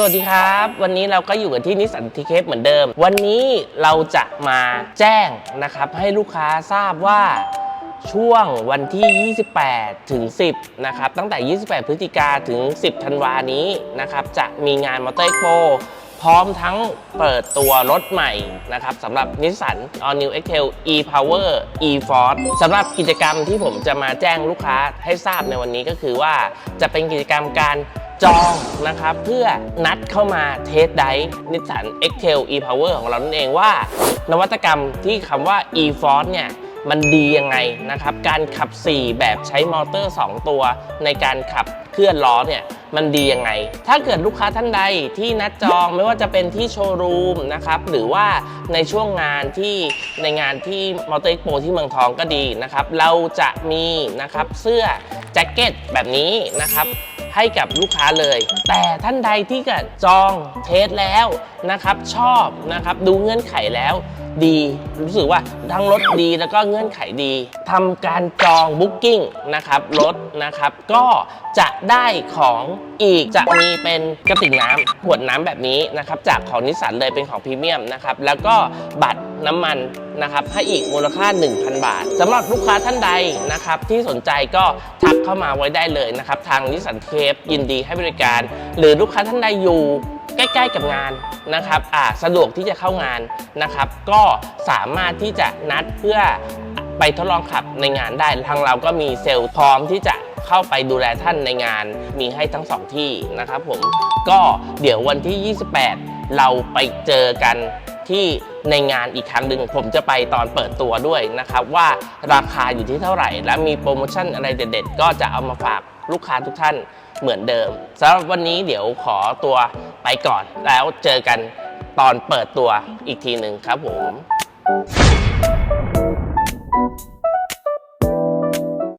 สวัสดีครับ วันนี้เราก็อยู่กันที่นิสสันทีเคปเหมือนเดิม วันนี้เราจะมาแจ้งนะครับ ให้ลูกค้าทราบว่าช่วงวันที่ 28 ถึง 10 นะครับ ตั้งแต่ 28 พฤศจิกาถึง 10 ธันวานี้นะครับ จะมีงานมอเตอร์ Expo พร้อมทั้งเปิดตัวรถใหม่นะครับสำหรับ Nissan All New X-Trail e-Power e-Force สำหรับกิจกรรมที่ผมจะมาแจ้งลูกค้าให้ทราบในวันนี้ก็คือว่าจะเป็นกิจกรรมการ จองนะครับ เพื่อนัดเข้ามาเทสไดนิสสัน X-Trail e-Power ของเรานั่นเองว่า นวัตกรรมที่คำว่า e-force เนี่ยมันดียังไงนะครับ การขับ 4 แบบใช้มอเตอร์ 2 ตัวในการขับเคลื่อนล้อเนี่ยมันดียังไง ถ้าเกิดลูกค้าท่านใดที่นัดจองไม่ว่าจะเป็นที่โชว์รูมนะครับ หรือว่าในช่วงงานที่ในงานที่มอเตอร์ Expo ที่เมืองทองก็ดีนะครับ เราจะมีนะครับเสื้อแจ็คเก็ตแบบนี้นะครับ ให้กับลูกค้าเลย แต่ท่านใดที่ก็จองเทสแล้วนะครับ ชอบนะครับดูเงื่อนไขแล้วดี รู้สึกว่าทั้งรถดีแล้วก็เงื่อนไขดีทำการจองบุ๊กิ้งนะครับรถนะครับ ก็จะได้ของอีกจะมีเป็นกระติกน้ำขวดน้ำแบบนี้นะครับ จากของนิสสันเลยเป็นของพรีเมียมนะครับ แล้วก็บัตร น้ำมันนะครับให้อีกมูลค่า 1,000 บาทสำหรับลูกค้าท่านใดนะครับที่สนใจก็ทักเข้ามาไว้ได้เลยนะครับทางนิสสันเทปยินดีให้บริการ หรือลูกค้าท่านใดอยู่ใกล้ๆกับงานนะครับอ่าสะดวกที่จะเข้างานนะครับ ก็สามารถที่จะนัดเพื่อไปทดลองขับในงานได้ ทางเราก็มีเซลล์พร้อมที่จะเข้าไปดูแลท่านในงานมีให้ทั้งสองที่นะครับผมก็เดี๋ยววันที่ 28 เราไปเจอกัน ที่ในงานอีกครั้งหนึ่งผมจะไปตอนเปิดตัวด้วยนะครับ ว่าราคาอยู่ที่เท่าไหร่ และมีโปรโมชั่นอะไรเด็ดๆ ก็จะเอามาฝากลูกค้าทุกท่านเหมือนเดิมสำหรับวันนี้เดี๋ยวขอตัวไปก่อน แล้วเจอกันตอนเปิดตัวอีกทีหนึ่งครับผม